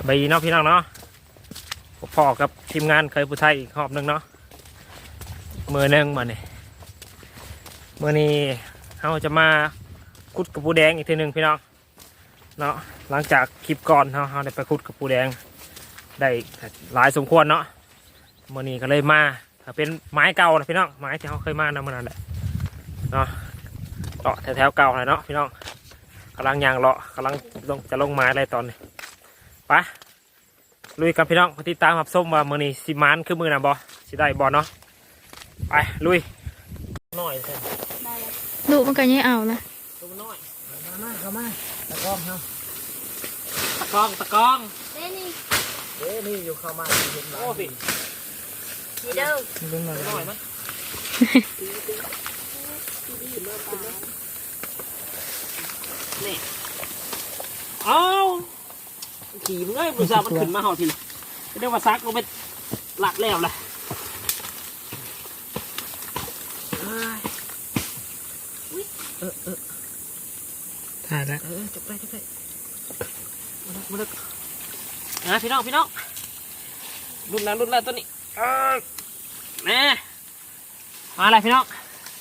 สบายดีเนาะพี่น้องเนาะพ่อกับทีมงานเคยผู้ไทยอีกรอบหนึงเนาะมือหนึ่งมาเนี่ยมื่อนี้เราจะมาคุดกับปูแดงอีกทีหนึ่งพี่น้องเนาะหลังจากคลิปก่อนเนาะเราได้ไปคุดกับปูแดงได้หลายสมควรเนาะมื่อนี้ก็เลยมาถ้าเป็นไม้เก่านะพี่น้องไม้ที่เขาเคยมานะมันนั่นแหละเนาะเลาะแถวๆเก่าเลยเนาะพี่น้องกำลังยางเลาะกำลังจะลงไม้อะไรตอนนี้ ไปลุยกันพี่น้องไปติดตามรับส้มว่ามือนี้สิมานคือมือนะบอสิได้บอเนาะไปลุยน้อยใช่ดูมันก็ยังเอานะตัวน้อยมามาเข้ามาตะกร้องเฮาตะกองตะกองเด้นี่เอ้นี่อยู่เข้ามาเห็นหลาโอ้สินี่เด้อเรื่องอะไรน้อยมั้ยนี่เอา ขี่มึงเอ้ยมึงจะเอามันขึ้นมาหอทีละเรียกว่าซักลงไปหลักแล้วล่ะเอ้ยถ่ายแล้วเออจับไปจับไปมาลึกมาลึกนะพี่น้องพี่น้องรุ่นแล้วรุ่นแล้วตัวนี้เออแน่มาอะไรพี่น้อง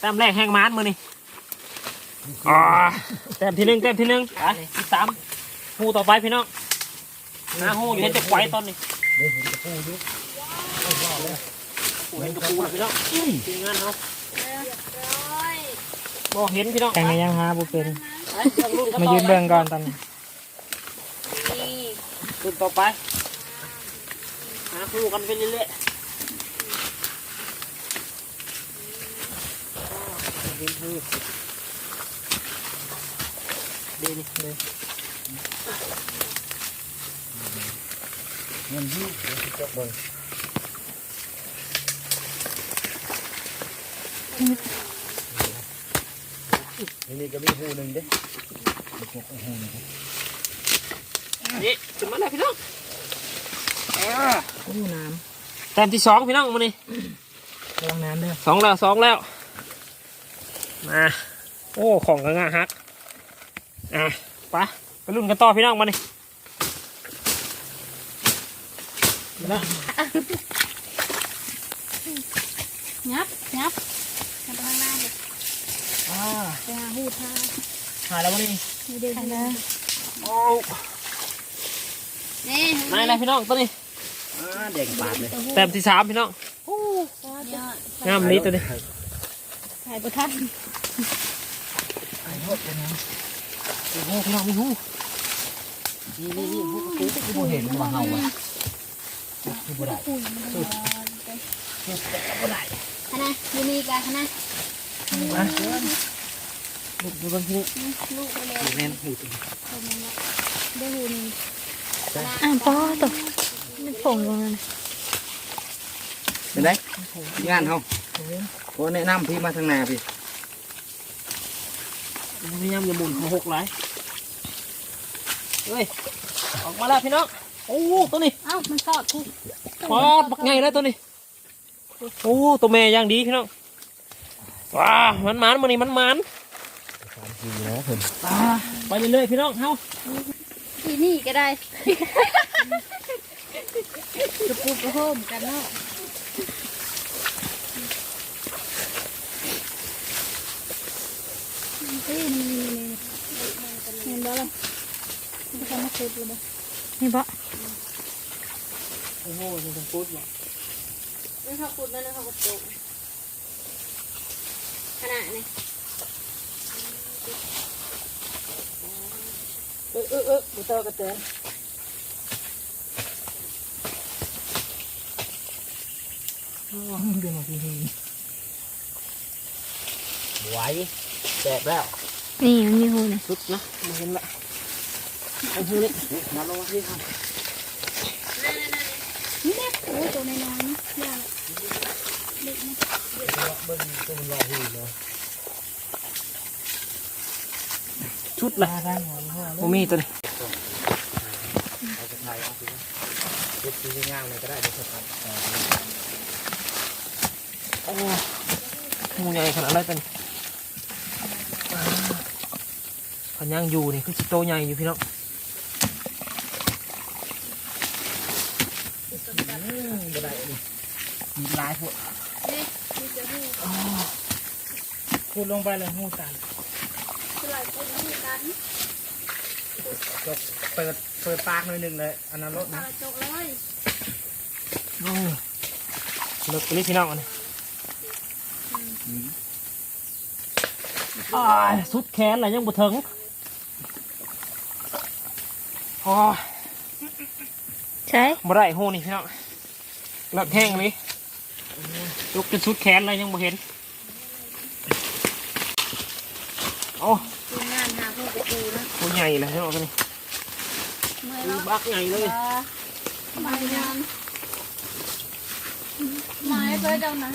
แต้มแรกแห้งมานมือนี่อ่าแต้มที่หนึ่งแต้มที่หนึ่งอะที่สามหูต่อไปพี่น้องห น้าหูอยู่เห็นจะไว้ตอนนี้เดี๋ยวเห็นตะปูอยู่หูเห็นจะปูแล้วพี่น้องทีมงานเขาร้อยบ่เห็นพี่น้องแต่งไงยังหาบุเป็นไปลองรุ่นกันมาต่อยืนเบื้องก่อนตอนนี้นี่รุ่นต่อไปหาคู่กันไปเรื่อยๆเห็นหูดีนี่ เลยเงินที่เดี๋ยวสิจบเบิ่งนี่นี่ก็มีหูหนึ่งเด้มีพวกหูหนึ่งนี่ขึ้นมาแล้วพี่น้องหูน้แต้มที่สองพี่น้องมานี่ำกำลังน้ำเด้อสองแล้วสองแล้ว มา โอ้ ของกระงาฮัก อะไปไปรุ่นกันต่อพี่น้องมานี่ นะยับยับยับไปข้างหน้าเลยอ่าไปหาหูท่าหายแล้วมานี่นี่เด้อนะโอ้นี่นายอะไรพี่น้องตัวนี้อ่าแดงปาดเลยแต้มที่สามพี่น้องยอดงามนี้ตัวนี้ถ่ายประทับไอ้โทษเป็นไงโอ้โหพี่น้องมีหูนี่นี่นี่หูหูที่บ่เห็นว่าเฮาอะ ที่บ่ได้คุยมันสุดคณะยูนีกันคณะมาดูกดูกันที่นี่ลูกไปเลยแม่นหูตัวได้หูนี่อะป้อตกไม่ผงลงเลยเป็นไงานเฮาโอ้แนะนำพี่มาทางหน้าพี่พยายามอย่าหมุนเขาหกหลายเฮ้ย ออกมาแล้วพี่น้อง โอ้ตัวนี้ามันทอดทุกปอดบักไงแล้วตัวนี้ โอ้ ตัวแม่ย่างดีพี่น้อง ว้ามันมันมันนี่มันมันดีเนาะเพิ่นอ่าไปเรื่อยๆพี่น้องเฮาที่นี่ก็ได้กระปุกกระโฮมกันเนาะนี่นี่นี่นี่เห็นบ่ล่ะมันจะมาคุดเลยบ่นี่ป้อโอ้โหนี่ต้องพูดว่ะนี่เขาคุดแล้วนะเขาก็ตกขนาดนี้เออเออเออบุตรกระเตนเรื่องของพี่ไหวแตกแล้ว นี่มันมีหูนะสุดนะมาเห็นละไอ้หูนี่มาลงมาพี่ครับ อ้ตัวน้อยๆยากเบิ้งตัวมันรอหูเลยชุดละโมมีตัวนี้เอาจะถ่ายเอาสิเก็บสีงามเลยก็ได้เดี๋ยวครับโอ้หูใหญ่ขนาดไรเป็นพันย่างอยู่นี่คือโตใหญ่อยู่พี่น้อง บ่ได้นี่ มีลายพวกนี่มีจะหูพูดลงไปเลยหูตันคือหลายคนมีกันจกเปิดเปิดปากหน่อยหนึ่งเลยอันนั้นรถตานะจกเลยโอ้เลิกไปเลยพี่น้องอันนี้อ้ายสุดแขนอะไรยังบ่ถึงโอ้ยใช่บ่ได้หูนี่พี่น้องเลิกแห้งเลย ยกจนสุดแขนอะไรยังบ่เห็นโอ้ดูงานหาผู้กระปูนะตัวใหญ่เลยพี่น้องตัวนี้เมื่อยแล้วบักใหญ่เลยมางานมาให้เคยเจ้านะ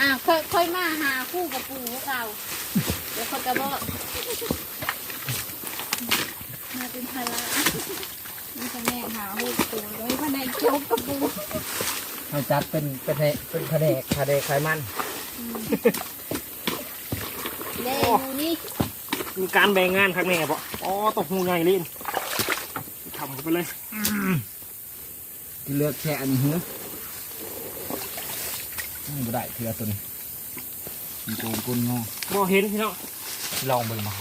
อะเคยเคยมาหาคู่กับปูเก่าเดี๋ยวเขาจะบอกมาเป็นภาระนี่คะแนนหาคู่กับปูแล้วมีคะแนนโจกกับปู เขาจัดเป็นเป็นแผนเป็นแผนกแผนกไขมันเล่ดูนี่มีการแบ่งงานครั้งนี้ปะอ๋อตกหูใหญ่เลยทำเข้าไปเลยที่เลือกแค่อันนี้เหรอนี่บ่ได้เถื่อตัวนี้มีโกงกุนงอบ่เห็นพี่น้องลองเบิ่งมา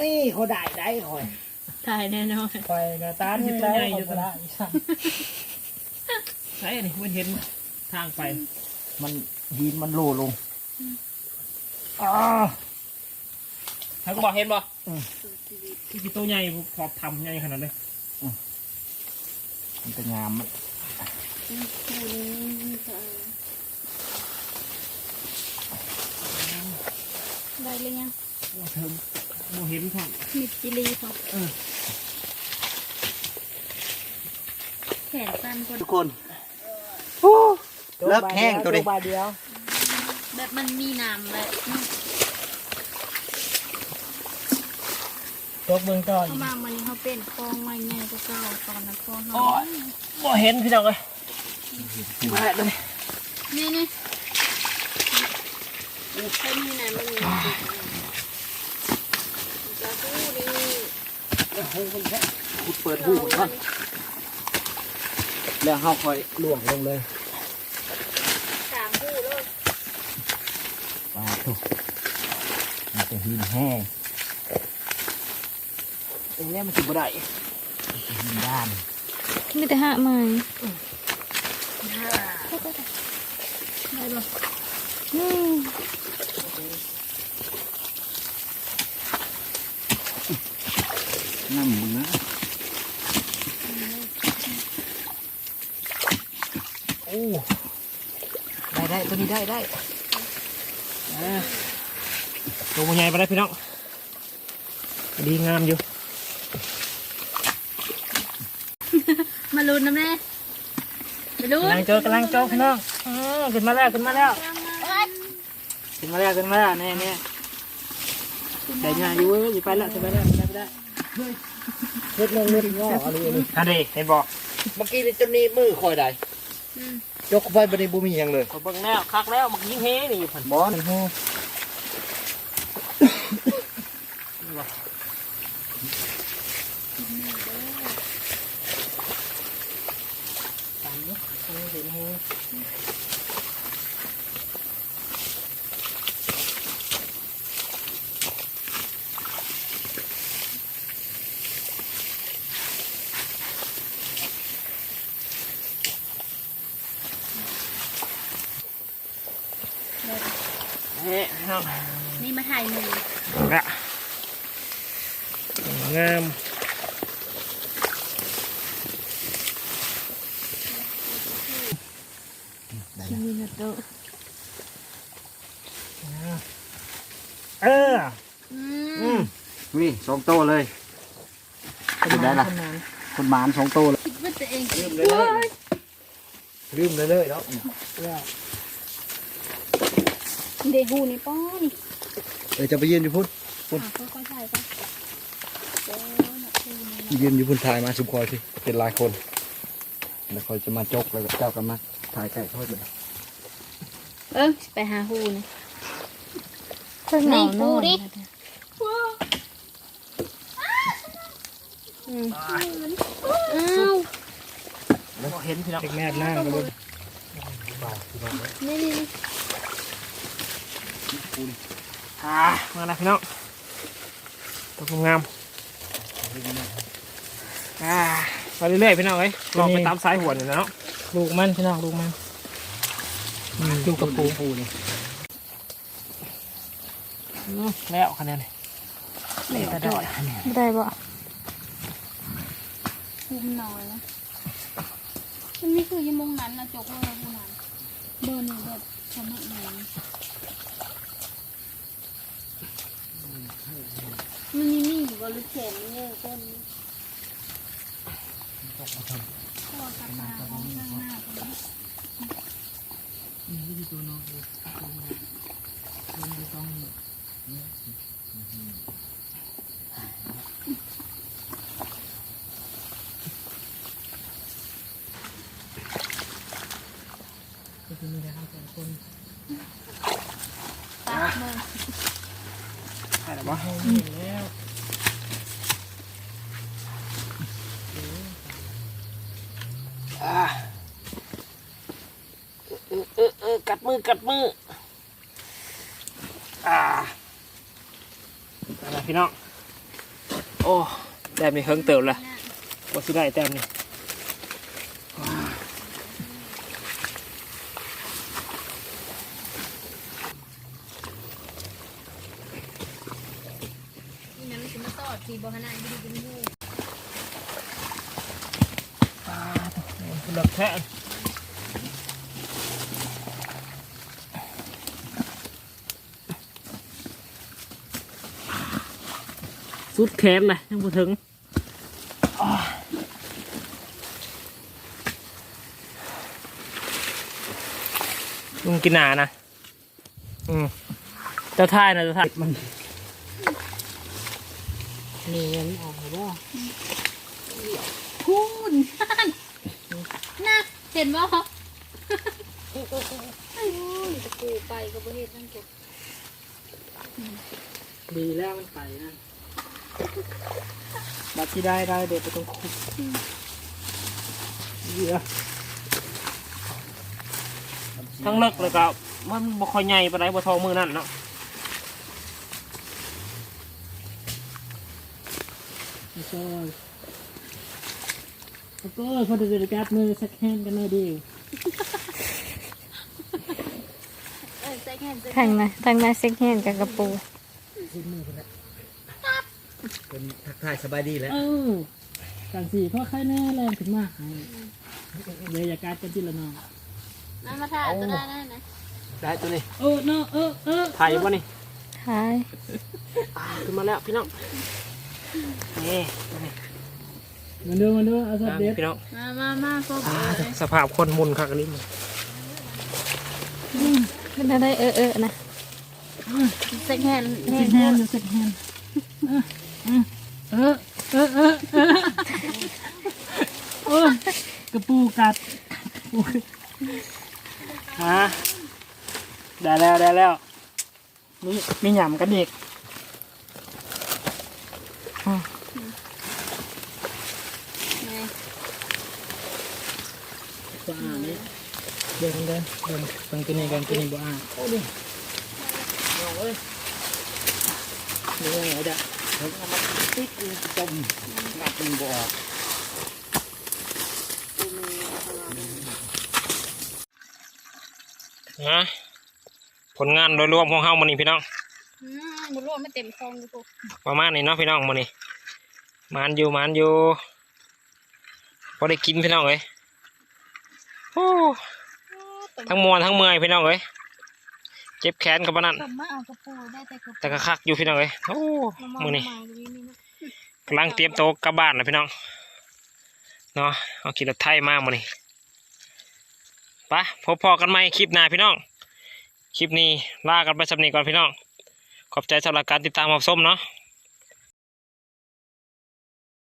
นี่เขาได้ได้คอย ถ่ายแน่นอนไปนะตาที่ตัวใหญ่อยู่ตลาดใช่นี่มันเห็นทางไป มันหินมันโลลงอ๋อให้กูบอกเห็นบ่อืมที่ตัวใหญ่พอทำใหญ่ขนาดเลยมันจะงามมันได้เลยยังบ่เทิ งบ่เห็นทางมิดจิลีพอเออแขนสั้นคนทุกคนเลิกแห้งตัวนี้บาทเดียวแบบมันมีน้ำเลยตกเมืองต่ออีเขากมาวันนี้เขาเป็นคลองไม่แง่ก็เก่าตอนนั้นคลองเขาโอ้ยบ่เห็นพี่น้องเลยมาแล้วเลยนี่นี่เขามีน้ำมันมีจะพูดดี ขุดเปิดหูก่อนแล้วเขาคอยล่วงลงเลยสามพูดเลยปลาถูกมันจะหินแห้งอันนี้มันสิบ่ได้หินด้านมีแต่หาไม้ได้ปะอืม น้ำมึงนะ โอ้ ได้ได้ตัวนี้ได้ได้อ่าตัวมันใหญ่ไปได้พี่น้องดีงามอยู่ มาลุ้นนะแม่มาลุ้กำนลังเจอกำลังเจอพี่น้องอืมขึ้นมาแล้วขึ้นมาแล้วขึ้นมาแล้วขึ้นมาแล้วแน่แน่ได้งานอยู่เว้ยอยู่ไปแล้วจะไปแล้วไปได้ไปได้เฮ็ดลงเล็ดงออะไรนี่อันนี้เห็นบอกเมื่อกี้นี่จนนี้มือคอยได้ ยกเข้าไปบนในบุมีหยังเลยขอเบิ่งแล้วคักแล้วมันยิงเฮนี่อยู่ผันบอสฮูตันเนาะเออเห็นเฮ เฮ้ยครับ นี่มาถ่ายหนึ่ง ละ งามมีนาโตะเอออือืมมนี่สองโตเลยเป็นได้ล่ะคนหมานสองโตเลยคิดว่าตัวเองลืมเลยเลยลืมเลยเลยแล้วเดฮูนี่ป้อนี่เออจะไปยืนอยู่พุ่นอะค่อยๆถ่า ยไปเดี๋ยวนะฮูนี่ยืนอยู่พุ่นถ่ายมาสุมคอยสิเป็นหลายคนแล้วคอยจะมาจกแล้วก็เจ้าก็มาถ่ายใกล้เขาเลยเออไปหาฮูนี่เพิ่งเหงานี่นกูอนดิอืมอ้าวเห็นพี่น้องเด็กแม่หน้าก็บ่นี่นี่นี่อ่ามาแล้วพี่น้องตัวงาม อ่าไปเรื่อยๆพี่น้องเอ้ยลองไปตามสายหัวนี่นะเนาะลูกมันพี่น้องลูกมันลูกกระปูปูนี่อืมแล้วคะแนนนี่เหลือได้ดอยคะแนนไม่ได้บ่คุ้มน้อยนะมันนี่คือยี่โมงนั้นนะจกเลยผู้นั้นเบอร์หนึ่งแบบสมัครหนึ่งมัน นี่มีอยู่บนลูกแขนนี่เลยต้นข้อสัปดาห์ของข้างหน้าตรงนี้ตัดเลยใช่หรือเปล่าอ่าเออเออเออกัด มือกัดมือ อ่าอะพี่น้อง โอ้แต้มนี่เฮิงเติบละว่าสิได้แต้มนี่นี่นะมันมาตอดสีบอขนาดดีดีดูอ่าคุณดักแท้ สุดแขนเลยยังบ่ถึงอ่าลุงกินหนานะ อืมเจ้าท่ายนะเจ้าท่ายมันนี่เงินออกบ่คุณนั่นน่ะเห็นบ่โอ้ยตะกูไปก็บ่เฮ็ดนั่นเก็บดีแล้วมันไปนะ บัตรที่ได้ได้เด็ดไปตรงคุกเยอะทั้งเลิกเลยก็มันบ่ค่อยใหญ่ปานใดบ่ทองมือนั่นเนาะแล้วก็แล้วก็พอจะจะจับมือสักแฮนกันหน่อยดีแทางนะทางนาเซ็กแฮนกับกระปู เป็นทักทายสบายดีแล้วเออกันสี่พ่อไข่แน่แรงถึงมากเดี๋ยวอย่าการกันทีละน้องน้ำมาถ่ายตัวได้ได้นะได้ตัวนี้เออเนาะเออเออถ่ายอยู่ป่ะนี่ท้ายอ่าขึ้นมาแล้วพี่น้องนี่ตัวนี้มันดูมันดูเอาสัตอ่าว์เด็ดพี่น้องมามามาก็อ่าเอ้ยสภาพคนมุนคักลิ้นมันเป็นอะไรเออเออนะใส่แค่เซ็กแฮนด์เซ็กแฮนด์ เออเออเออเออเออกระปูกัดฮะได้แล้วได้แล้วมีมีหยำกันอีกบ้านี่เดินเดินเดินฟังตัวนี้กันตัวนี้บ้านี่ไงเด้อ ติ๊กจมหนักมันบ่ออกฮะผลงานโดยรวมของเฮามื้อนี้พี่น้องอืมบุรุษไม่เต็มคองเลยพวกประมาณนี้เนาะพี่น้องมื้อนี้มานอยู่มานอยู่พอได้กินพี่น้องเอ้ยโอ้ทั้งมวนทั้งเมื่อยพี่น้องเอ้ย เจ็บแขนกับปานนั้นผมมาเอากระปูได้แต่กระปูแต่ก็คักอยู่พี่น้องเอ้ยโอ้มามื้อนี้มาตรงนี้นี่นะกำลังเตรียมโตวกลับบ้านนะพี่น้องเนาะเอาขี่รถไทยมามื้อนี้ไปะพบพอกันใหม่คลิปหน้าพี่น้อง คลิปนี้ลากันไปสำนีก่อนพี่น้อง ขอบใจสำหรับการติดตามรับชมเนาะ